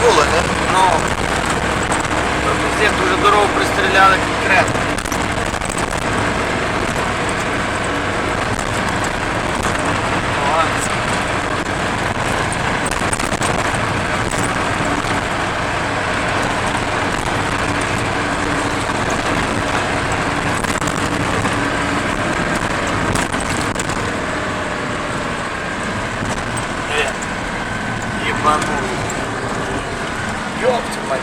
було, не? Ну, то пиздец, дуже дорогу пристріляли конкретно. Ладно. Е, Єбану. Ёпт, мать.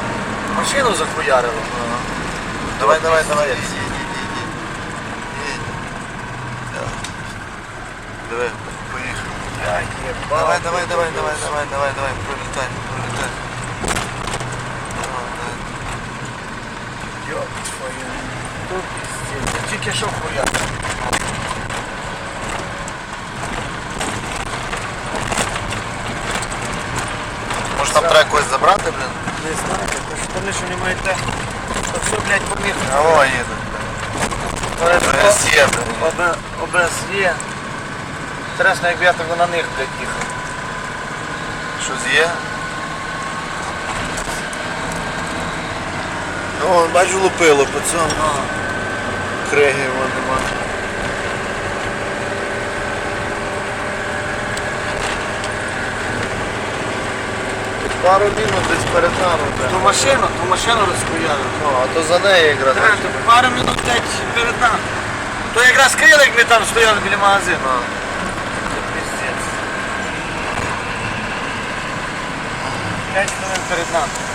Машину захуярило. Давай, давай, давай. Давай, поїхали. Я ебал. Давай, давай, давай, давай, давай, давай, давай, пролетай, пролетай. Ёб твою. Тут пиздец. Тільки що хуя. Там треба когось забрати, блін? Не знаю, то що вони що не маєте. То все, блядь, по них. О, їде. ОСЄ, блін. ОБС є. Інтересно, якби я так на них, блядь, їхав. Щось є? Ну, бачу, лупило цьому. Криги його нема. Пару минут десь перед нами. Ту блін. машину, ту машину розхуярили. Ну, а то за нею якраз. Так, то пару минут блядь, перед нами. То якраз крили, як ми там стояли біля магазину. Це пиздец. П'ять хвилин перед нами.